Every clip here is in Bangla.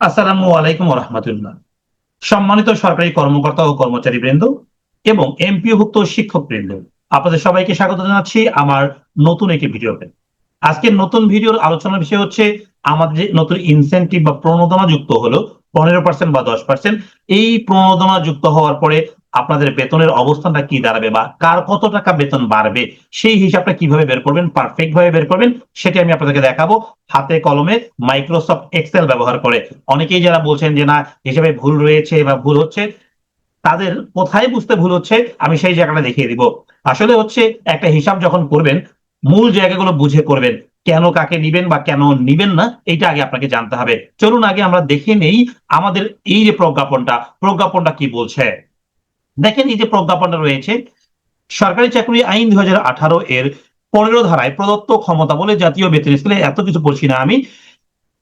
আসসালামু আলাইকুম রহমতুল্লাহ সম্মানিত সরকারি কর্মকর্তা ও কর্মচারী বৃন্দ এবং এমপিওভুক্ত শিক্ষক বৃন্দ আপনাদের সবাইকে স্বাগত জানাচ্ছি আমার নতুন একটি ভিডিওতে। আজকের নতুন ভিডিওর আলোচনার বিষয় হচ্ছে, আমাদের যে নতুন ইনসেন্টিভ বা প্রণোদনা যুক্ত হলো, পনেরো পার্সেন্ট বা দশ পার্সেন্ট এই প্রণোদনা যুক্ত হওয়ার পরে আপনাদের বেতনের অবস্থানটা কি দাঁড়াবে বা কার কত টাকা বেতন বাড়বে, সেই হিসাবটা কীভাবে বের করবেন পারফেক্ট ভাবে বের করবেন, সেটি আমি আপনাদেরকে দেখাবো হাতে কলমে মাইক্রোসফট এক্সেল ব্যবহার করে। অনেকেই যারা বলছেন যে না হিসাবে ভুল রয়েছে বা ভুল হচ্ছে, তাদের কোথায় বুঝতে ভুল হচ্ছে, আমি সেই জায়গাটা দেখিয়ে দিব। আসলে হচ্ছে একটা হিসাব যখন করবেন, মূল জায়গাগুলো বুঝে করবেন, কেন কাকে নিবেন বা কেন নিবেন না এটা আগে আপনাকে জানতে হবে। চলুন আগে আমরা দেখে নেই আমাদের এই যে প্রজ্ঞাপনটা প্রজ্ঞাপনটা কি বলছে? দেখেন এই যে প্রজ্ঞাপনটা রয়েছে, সরকারি চাকরি আইন দুই হাজার আঠারো এর পনেরো ধারায় প্রদত্ত ক্ষমতা বলে জাতীয় বেতন স্কেলে এত কিছু বলছি না আমি।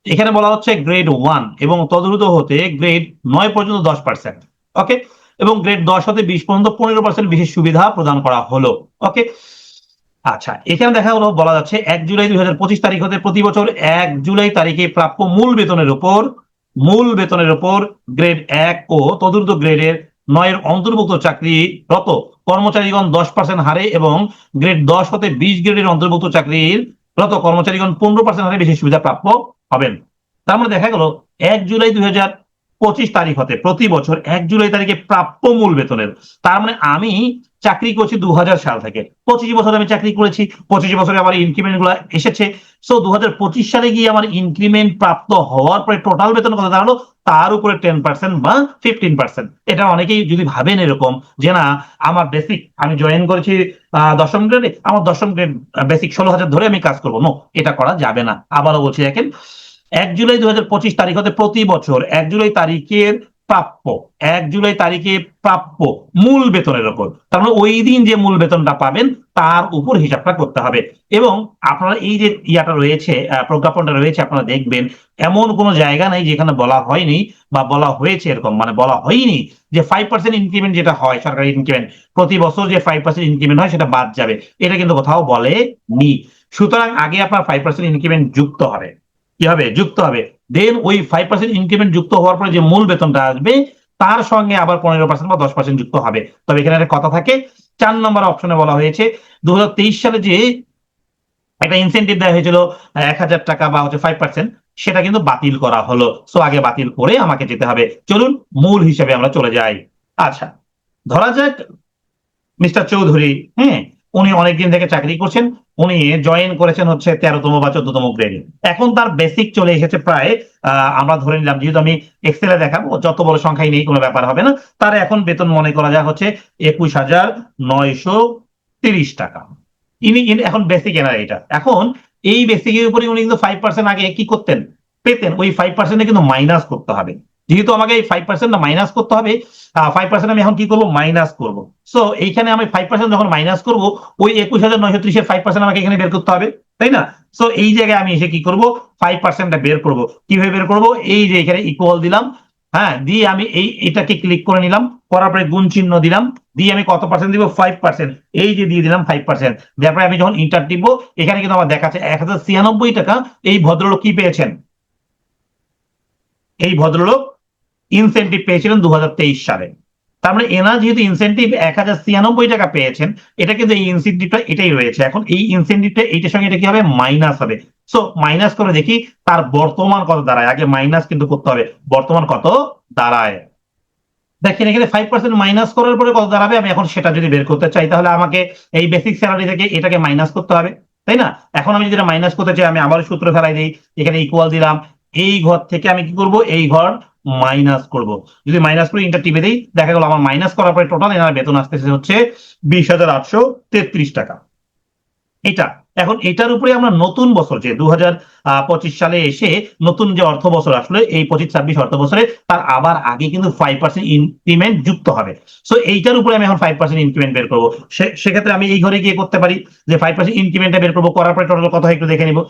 এখানে বলা হচ্ছে গ্রেড ওয়ান এবং তদরুত হতে গ্রেড নয় পর্যন্ত দশ পার্সেন্ট ওকে এবং গ্রেড দশ হতে বিশ পর্যন্ত পনেরো পার্সেন্ট বিশেষ সুবিধা প্রদান করা হলো ওকে আচ্ছা এখানে দেখা হলো, বলা যাচ্ছে এক জুলাই দুই হাজার পঁচিশ তারিখ হতে প্রতি বছর এক জুলাই তারিখে প্রাপ্য মূল বেতনের উপর, মূল বেতনের উপর গ্রেড এক ও তদুর্ধ গ্রেডের নয়ের অন্তর্ভুক্ত চাকরিরত কর্মচারীগণ দশ পার্সেন্ট হারে এবং গ্রেড দশ হতে বিশ গ্রেডের অন্তর্ভুক্ত চাকরির রত। কর্মচারীগণ পনেরো পার্সেন্ট হারে বেশি সুবিধা প্রাপ্য হবেন। তার মানে দেখা গেল, এক জুলাই দুই হাজার পঁচিশ তারিখ হতে, প্রতি বছর এক জুলাই তারিখে প্রাপ্য মূল বেতনের। তার মানে আমি চাকরি করছি দু হাজার সাল থেকে। পঁচিশ বছর আমি চাকরি করেছি, পঁচিশ বছরে আমার ইনক্রিমেন্টগুলো এসেছে। সো দুহাজার পঁচিশ সালে গিয়ে আমার ইনক্রিমেন্ট প্রাপ্ত হওয়ার পরে টোটাল বেতন কত? দাঁড়াল তার উপরে টেন পার্সেন্ট বা ফিফটিন পার্সেন্ট এটা অনেকেই যদি ভাবেন এরকম যে না, আমার বেসিক আমি জয়েন করেছি দশম গ্রেডে আমার দশম গ্রেড বেসিক ষোলো হাজার ধরে আমি কাজ করব। নো এটা করা যাবে না। আবারও বলছি দেখেন এক জুলাই দু হাজার পঁচিশ তারিখ হতে প্রতি বছর এক জুলাই তারিখের প্রাপ্য, এক জুলাই তারিখে প্রাপ্য মূল বেতনের উপর তার মানে ওই দিন যে মূল বেতনটা পাবেন, তার উপর হিসাবটা করতে হবে। এবং আপনারা এই যে ইয়াটা রয়েছে প্রজ্ঞাপনটা রয়েছে, আপনারা দেখবেন, এমন কোনো জায়গা নেই যেখানে বলা হয়নি বা বলা হয়েছে এরকম। মানে বলা হয়নি যে ফাইভ পার্সেন্ট ইনক্রিমেন্ট যেটা হয়, সরকারি ইনক্রিমেন্ট প্রতি বছর যে ফাইভ পার্সেন্ট ইনক্রিমেন্ট হয় সেটা বাদ যাবে। এটা কিন্তু কোথাও বলেনি। সুতরাং আগে আপনার ফাইভ পার্সেন্ট ইনক্রিমেন্ট যুক্ত হবে। কি হবে? যুক্ত হবে। দেন ওই ফাইভ পার্সেন্ট ইনক্রিমেন্ট যুক্ত হওয়ার পরে যে মূল বেতনটা আসবে, তার সঙ্গে আবার পনেরো পার্সেন্ট বা দশ পার্সেন্ট যুক্ত হবে। তবে এখানে একটা কথা থাকে, চার নম্বর অপশনে বলা হয়েছে দু হাজার তেইশ সালে যে একটা ইনসেন্টিভ দেওয়া হয়েছিল, এক হাজার টাকা বা হচ্ছে ফাইভ পার্সেন্ট সেটা কিন্তু বাতিল করা হলো। সো আগে বাতিল করে আমাকে যেতে হবে। চলুন, মূল হিসেবে আমরা চলে যাই। আচ্ছা ধরা যাক, মিস্টার চৌধুরী হ্যাঁ উনি অনেকদিন থেকে চাকরি করছেন, উনি জয়েন করেছেন হচ্ছে তেরোতম বা চোদ্দতম গ্রেডে এখন তার বেসিক চলে এসেছে প্রায় আমরা ধরে নিলাম, যেহেতু আমি এক্সেলে দেখাবো, যত বড় সংখ্যাই নেই, কোনো ব্যাপার হবে না। তার এখন বেতন মনে করা যায় হচ্ছে একুশ হাজার নয়শো তিরিশ টাকা। ইনি এখন বেসিক এনার এটা এখন এই বেসিকের উপরে উনি কিন্তু ফাইভ পার্সেন্ট আগে কি করতেন? পেতেন। ওই ফাইভ পার্সেন্টে কিন্তু মাইনাস করতে হবে। যেহেতু আমাকে এই ফাইভ পার্সেন্ট মাইনাস করতে হবে ফাইভ পার্সেন্ট আমি এখন কি করব? মাইনাস করব। সো এইখানে আমি ফাইভ পার্সেন্ট যখন মাইনাস করব, ওই একুশ হাজার নয়শো ত্রিশের ফাইভ পার্সেন্ট আমাকে এখানে বের করতে হবে, তাই না? সো এই জায়গায় আমি এসে কি করব? ফাইভ পার্সেন্টটা বের করব। কীভাবে বের করব? এই যে এখানে ইকুয়াল দিলাম হ্যাঁ দিয়ে আমি এই, এটাকে ক্লিক করে নিলাম, করার পরে গুণ চিহ্ন দিলাম, দিয়ে আমি কত পার্সেন্ট দিব? ফাইভ পার্সেন্ট এই যে দিয়ে দিলাম ফাইভ পার্সেন্ট ব্যাপারে আমি যখন ইন্টার টিপবো, এখানে কিন্তু আমার দেখাচ্ছে এক হাজার ছিয়ানব্বই টাকা এই ভদ্রলোক কি পেয়েছেন? এই ভদ্রলোক ইনসেন্টিভ পেয়েছিলেন দু সালে। তার মানে এনার যেহেতু ইনসেন্টিভ এক হাজার ছিয়ানব্বই টাকা পেয়েছেন, এটা কিন্তু এই ইনসেন্টিভটা এটাই রয়েছে। এখন এই ইনসেন্টিভটা এইটার সঙ্গে এটা কি হবে? মাইনাস হবে। সো মাইনাস করে দেখি তার বর্তমান কত দাঁড়ায়। আগে মাইনাস কিন্তু করতে হবে। বর্তমান কত দাঁড়ায়? দেখেন, এখানে ফাইভ পার্সেন্ট মাইনাস করার পরে কত দাঁড়াবে? আমি এখন সেটা যদি বের করতে চাই, তাহলে আমাকে এই বেসিক স্যালারি থেকে এটাকে মাইনাস করতে হবে। তাই না? এখন আমি যদি মাইনাস করতে চাই, আমি আবার সূত্র ফেলাই দিই। এখানে ইকুয়াল দিলাম। এই ঘর থেকে আমি কি করব? এই ঘর মাইনাস করব। যদি মাইনাস করে ইন্টার টিপে দিই, দেখা গেল আমার মাইনাস করার পরে টোটাল এনার বেতন আসতেছে হচ্ছে বিশ হাজার আটশো তেত্রিশ টাকা। এটা, এখন এটার উপরে আমরা নতুন বছর যে দু সালে এসে নতুন যে অর্থ বছর আসলে, এই পঁচিশ, ছাব্বিশ অর্থ বছরে, তার আবার আগে কিন্তু ফাইভ পার্সেন্ট ইনক্রিমেন্ট যুক্ত হবে। সো এইটার উপরে আমি এখন ফাইভ পার্সেন্ট ইনক্রিমেন্ট বের করব। সেক্ষেত্রে আমি এই ঘরে গিয়ে করতে পারি যে ফাইভ পার্সেন্ট ইনক্রিমেন্টটা বের করব, করার পরে টোটাল কত একটু দেখে নিবো।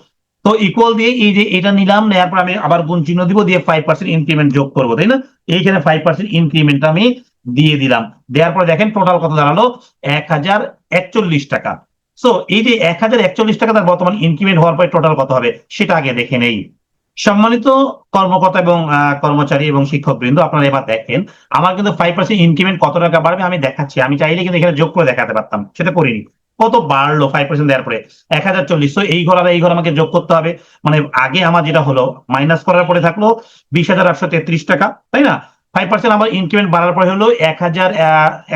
তো ইকুয়াল দিয়ে এই যে এটা নিলাম নেওয়ার পর আমি আবার গুণ চিহ্ন দিব, দিয়ে ফাইভ পার্সেন্ট ইনক্রিমেন্ট যোগ করব, তাই না? এইখানে ফাইভ পার্সেন্ট ইনক্রিমেন্ট আমি দিয়ে দিলাম। দেওয়ার পরে দেখেন টোটাল কত দাঁড়াল? এক হাজার একচল্লিশ টাকা। সো এই যে এক হাজার একচল্লিশ টাকা তার বর্তমান ইনক্রিমেন্ট হওয়ার পরে টোটাল কত হবে? সেটা আগে দেখে নেই। সম্মানিত কর্মকর্তা এবং কর্মচারী এবং শিক্ষক বৃন্দ আপনারা এবার দেখেন। আমার কিন্তু ফাইভ পার্সেন্ট ইনক্রিমেন্ট কত টাকা বাড়বে আমি দেখাচ্ছি। আমি চাইলে কিন্তু এখানে যোগ করে দেখাতে পারতাম। সেটা করিনি। কত বাড়লো ফাইভ পার্সেন্ট দেওয়ার পরে? এক হাজার চল্লিশ। তো এই ঘর আর এই ঘর আমাকে যোগ করতে হবে। মানে আগে আমার যেটা হলো মাইনাস করার পরে থাকল বিশ হাজার আটশো তেত্রিশ টাকা, তাই না? ফাইভ পার্সেন্ট আমার ইনক্রিমেন্ট বাড়ার পরে হলো এক হাজার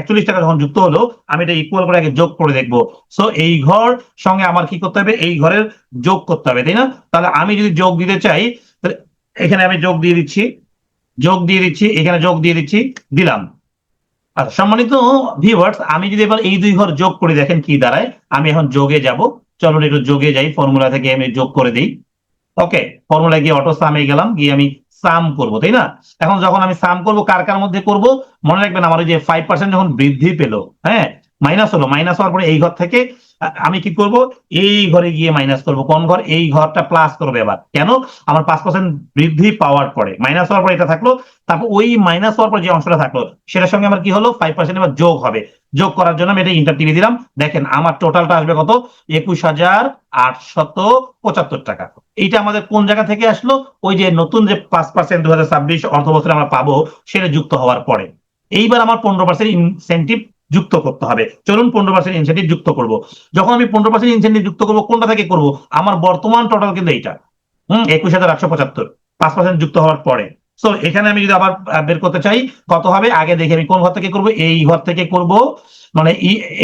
একচল্লিশ টাকা যখন যুক্ত হলো, আমি এটা ইকুয়াল করে আগে যোগ করে দেখব। সো এই ঘর সঙ্গে আমার কি করতে হবে? এই ঘরের যোগ করতে হবে, তাই না? তাহলে আমি যদি যোগ দিতে চাই এখানে আমি যোগ দিয়ে দিচ্ছি, যোগ দিয়ে দিচ্ছি, এখানে যোগ দিয়ে দিচ্ছি, দিলাম। আর সম্মানিত ভিউয়ার্স আমি যদি এবার এই দুই ঘর যোগ করে দেখেন কি দাঁড়ায়, আমি এখন যোগে যাব। চলুন একটু যোগে যাই ফর্মুলা থেকে আমি যোগ করে দিই। ওকে ফর্মুলা গিয়ে অটো সামে গেলাম, গিয়ে আমি সাম করব, তাই না? এখন যখন আমি সাম করব, কার কার মধ্যে করব? মনে রাখবেন আমার ওই যে ফাইভ পার্সেন্ট যখন বৃদ্ধি পেল হ্যাঁ মাইনাস হলো মাইনাস হওয়ার পরে এই ঘর থেকে আমি কি করব? এই ঘরে গিয়ে মাইনাস করব। কোন ঘর? এই ঘরটা প্লাস করবে এবার। কেন? আমার পাঁচ পার্সেন্ট বৃদ্ধি পাওয়ার পরে। মাইনাস হওয়ার পরে এটা থাকল। তারপর ওই মাইনাস হওয়ার পর যে অংশটা থাকল, সেটার সঙ্গে আমার কি হলো? ফাইভ পার্সেন্ট এবার যোগ হবে। যোগ করার জন্য আমি এটা ইন্টার টিভি দিলাম। দেখেন, আমার টোটালটা আসবে কত? একুশ হাজার আটশত পঁচাত্তর টাকা। এইটা আমাদের কোন জায়গা থেকে আসলো? ওই যে নতুন যে পাঁচ পার্সেন্ট দু হাজার ছাব্বিশ অর্থ বছরে আমরা পাবো, সেটা যুক্ত হওয়ার পরে। এইবার আমার পনেরো পার্সেন্ট ইনসেন্টিভ যুক্ত করতে হবে। চলুন পনেরো পার্সেন্ট ইনসেন্টিভ যুক্ত করব। যখন আমি পনেরো পার্সেন্ট ইনসেন্টিভ যুক্ত করব, কোনটা থেকে করব? আমার বর্তমান টোটাল কিন্তু এইটা। হম, একুশ হাজার আটশো পঁচাত্তর। পাঁচ পার্সেন্ট যুক্ত হওয়ার পরে। সো এখানে আমি যদি আবার বের করতে চাই, কত হবে? আগে দেখি আমি কোন ঘর থেকে করব, এই ঘর থেকে করব। মানে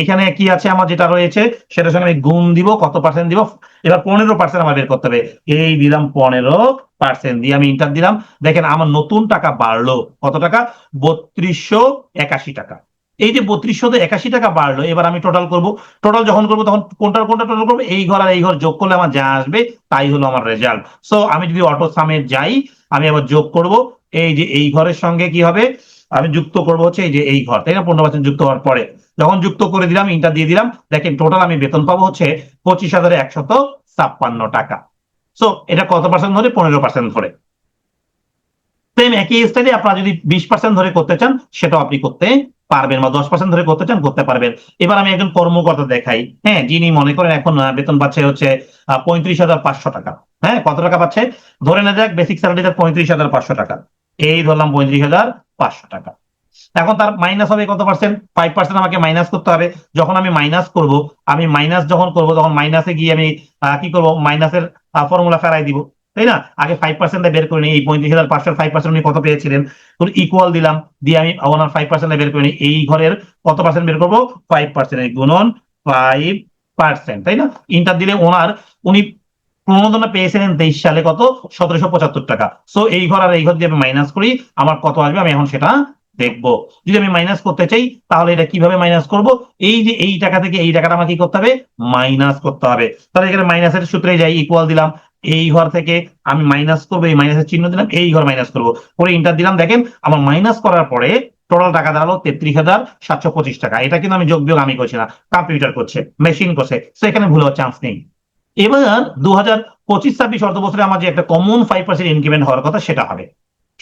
এখানে কি আছে আমার যেটা রয়েছে, সেটার সঙ্গে আমি গুণ দিব, কত পার্সেন্ট দিব? এবার পনেরো পার্সেন্ট আমার বের করতে হবে। এই দিলাম পনেরো পার্সেন্ট দিয়ে আমি ইন্টার দিলাম। দেখেন, আমার নতুন টাকা বাড়লো। কত টাকা? বত্রিশশো একাশি টাকা। এই যে বত্রিশশো একাশি টাকা বাড়লো, এবার আমি টোটাল করব। টোটাল যখন করব, তখন কোনটার কোনটা টোটাল করব? এই ঘর আর এই ঘর যোগ করলে আমার যা আসবে, তাই হলো আমার রেজাল্ট সো আমি যদি অটো সামে যাই, আমি আবার যোগ করব, এই যে এই ঘরের সঙ্গে কি হবে? আমি যুক্ত করব হচ্ছে এই যে এই ঘর, তাই না? পনেরো পার্সেন্ট যুক্ত হওয়ার পরে। যখন যুক্ত করে দিলাম ইন্টার দিয়ে দিলাম, দেখেন টোটাল আমি বেতন পাবো হচ্ছে পঁচিশ হাজার একশত ছাপ্পান্ন টাকা। সো এটা কত পার্সেন্ট ধরে? পনেরো পার্সেন্ট ধরে। সেম একই স্টাইলে আপনারা যদি বিশ পার্সেন্ট ধরে করতে চান, সেটাও আপনি করতে পারবেন বা দশ পার্সেন্ট ধরে করতে চান, করতে পারবেন। এবার আমি একজন কর্মকর্তা দেখাই। হ্যাঁ যিনি মনে করেন এখন বেতন পাচ্ছে হচ্ছে পঁয়ত্রিশ হাজার পাঁচশো টাকা। হ্যাঁ কত টাকা পাচ্ছে? ধরে না যাক বেসিক স্যালারি তার পঁয়ত্রিশ হাজার পাঁচশো টাকা। এই ধরলাম পঁয়ত্রিশ হাজার পাঁচশো টাকা। এখন তার মাইনাস হবে কত পার্সেন্ট ফাইভ পার্সেন্ট আমাকে মাইনাস করতে হবে। যখন আমি মাইনাস করব, আমি মাইনাস যখন করব, তখন মাইনাসে গিয়ে আমি কি করব? মাইনাসের ফর্মুলা ফেরাই দিব। তাই না? আগে ফাইভ পার্সেন্ট বের করে নিই, এই পঁয়ত্রিশ হাজার পাঁচশো ফাইভ পার্সেন্ট উনি কত পেয়েছিলেন? ইকুয়াল দিলাম, দিয়ে আমি ওনার ফাইভ পার্সেন্ট বের করে নিই, এই ঘরের কত পার্সেন্ট বের করব? ফাইভ পার্সেন্ট গুণন ফাইভ পার্সেন্ট তাই না? ইন্টার দিলে ওনার, উনি প্রণোদনা পেয়েছিলেন তেইশ সালে কত? সতেরোশো পঁচাত্তর টাকা। সো এই ঘর আর এই ঘর দিয়ে আমি মাইনাস করি, আমার কত আসবে? আমি এখন সেটা দেখব। যদি আমি মাইনাস করতে চাই, তাহলে এটা কীভাবে মাইনাস করব? এই যে এই টাকা থেকে এই টাকাটা আমাকে কি করতে হবে? মাইনাস করতে হবে। তাহলে এখানে মাইনাসের সূত্রে যাই ইকুয়াল দিলাম। এই ঘর থেকে আমি মাইনাস করব, এই মাইনাসের চিহ্ন দিলাম, এই ঘর মাইনাস করব। পরে ইন্টার দিলাম, দেখেন আমার মাইনাস করার পরে টোটাল টাকা দাঁড়াল তেত্রিশ হাজার সাতশো পঁচিশ টাকা। এটা কিন্তু আমি যোগ বিয়োগ আমি করছি না কম্পিউটার করছে মেশিন করছে সেখানে ভুল হওয়ার চান্স নেই। এবার দু হাজার পঁচিশ ছাব্বিশ অর্থ বছরে আমার যে একটা কমন ফাইভ পার্সেন্ট ইনক্রিমেন্ট হওয়ার কথা, সেটা হবে।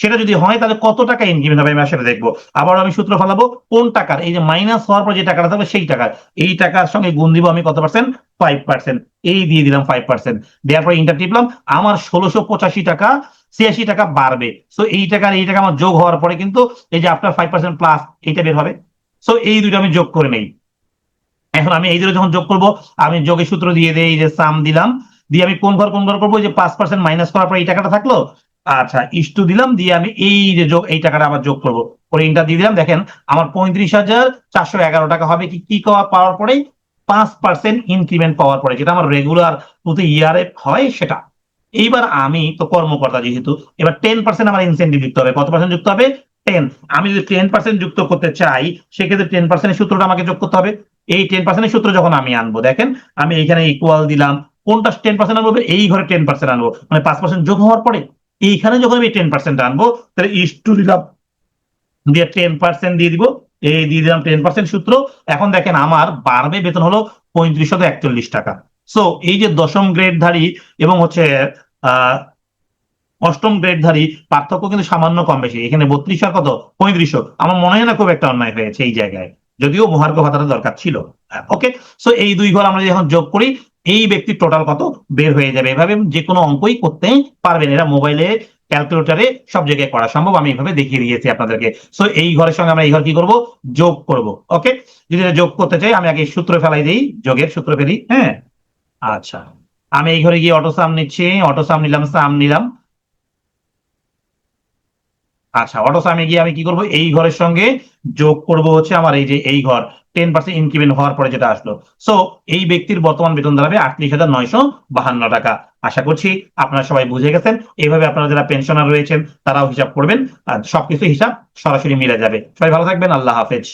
সেটা যদি হয়, তাহলে কত টাকা ইনক্রিমেন্ট হবে আমি সেটা দেখব। আবার আমি সূত্র ফেলাবো, কোন টাকার? এই যে মাইনাস হওয়ার পর যে টাকাটা থাকবে, সেই টাকার। এই টাকার সঙ্গে গুণ দিব আমি কত পার্সেন্ট ফাইভ পার্সেন্ট এই দিয়ে দিলাম ফাইভ পার্সেন্ট দেওয়ার পর ইন্টার টিপলাম, আমার ষোলোশো পঁচাশি টাকা, ছিয়াশি টাকা বাড়বে। সো এই টাকার, এই টাকা আমার যোগ হওয়ার পরে কিন্তু এই যে আপনার ফাইভ পার্সেন্ট প্লাস এইটা বের হবে। সো এই দুটো আমি যোগ করে নেই। এখন আমি এই দুটো যখন যোগ করব, আমি যোগের সূত্র দিয়ে দিই, এই যে সাম দিলাম, দিয়ে আমি কোন ঘর কোন ঘর করব? যে পাঁচ পার্সেন্ট মাইনাস করার পর এই টাকাটা থাকল আচ্ছা ইস্টু দিলাম, দিয়ে আমি এই যে যোগ, এই টাকাটা আবার যোগ করব। করে দিয়ে দিলাম, দেখেন, আমার পঁয়ত্রিশ হাজার চারশো এগারো টাকা হবে কি কি পাওয়া- পাওয়ার পরেই পাঁচ পার্সেন্ট ইনক্রিমেন্ট পাওয়ার পরে, যেটা আমার রেগুলার প্রতি ইয়ারে হয় সেটা। এইবার আমি তো কর্মকর্তা যেহেতু, এবার টেন পার্সেন্ট আমার ইনসেন্টিভ যুক্ত হবে। কত পার্সেন্ট যুক্ত হবে? টেন আমি যদি টেন পার্সেন্ট যুক্ত করতে চাই, সেক্ষেত্রে টেন পার্সেন্টের সূত্রটা আমাকে যোগ করতে হবে। এই টেন পার্সেন্টের সূত্র যখন আমি আনব, দেখেন, আমি এইখানে ইকুয়াল দিলাম, কোনটা টেন পার্সেন্ট আনব এই ঘরে টেন পার্সেন্ট আনব। মানে পাঁচ পার্সেন্ট যোগ হওয়ার পরে এইখানে যখন আমি টেন পার্সেন্ট আনব, তাহলে ইস্টু দিলাম দিয়ে টেন পার্সেন্ট দিয়ে দিব। এই দিয়ে দিলাম টেন পার্সেন্ট সূত্র। এখন দেখেন আমার বাড়বে বেতন হলো পঁয়ত্রিশশো একচল্লিশ টাকা। সো এই যে দশম গ্রেডধারী এবং হচ্ছে অষ্টম গ্রেডধারী, পার্থক্য কিন্তু সামান্য কম বেশি। এখানে বত্রিশ আর কত? পঁয়ত্রিশশো। আমার মনে হয় না খুব একটা অন্যায় হয়েছে এই জায়গায়। যদিও মহার্ঘ ভাতাটা দরকার ছিল। ওকে সো এই দুই ঘর আমরা যখন যোগ করি এই ব্যক্তির টোটাল কত? বের হয়ে যাবে। এভাবে যে কোনো অঙ্কই করতে পারবেন। এরা মোবাইলে ক্যালকুলেটরে সব জায়গায় করা সম্ভব। আমি এইভাবে দেখিয়ে দিয়েছি আপনাদেরকে। সো এই ঘরের সঙ্গে আমরা এই ঘর কি করব? যোগ করব। ওকে যদি যোগ করতে চাই, আমি আগে সূত্র ফেলাই দিই। যোগের সূত্র ফেলি হ্যাঁ? আচ্ছা। আমি এই ঘরে গিয়ে অটো সাম নিচ্ছি। অটো সাম নিলাম সাম নিলাম। আচ্ছা অটো সামে গিয়ে আমি কি করব? এই ঘরের সঙ্গে যোগ করব হচ্ছে আমার এই যে এই ঘর। টেন পার্সেন্ট ইনক্রিমেন্ট হওয়ার পরে যেটা আসলো। সো এই ব্যক্তির বর্তমান বেতন দাঁড়াবে আটত্রিশ হাজার নয়শো বাহান্ন টাকা। আশা করছি আপনারা সবাই বুঝে গেছেন। এইভাবে আপনারা যারা পেনশনার রয়েছেন, তারাও হিসাব করবেন। আর সবকিছু হিসাব সরাসরি মিলে যাবে। সবাই ভালো থাকবেন। আল্লাহ হাফেজ।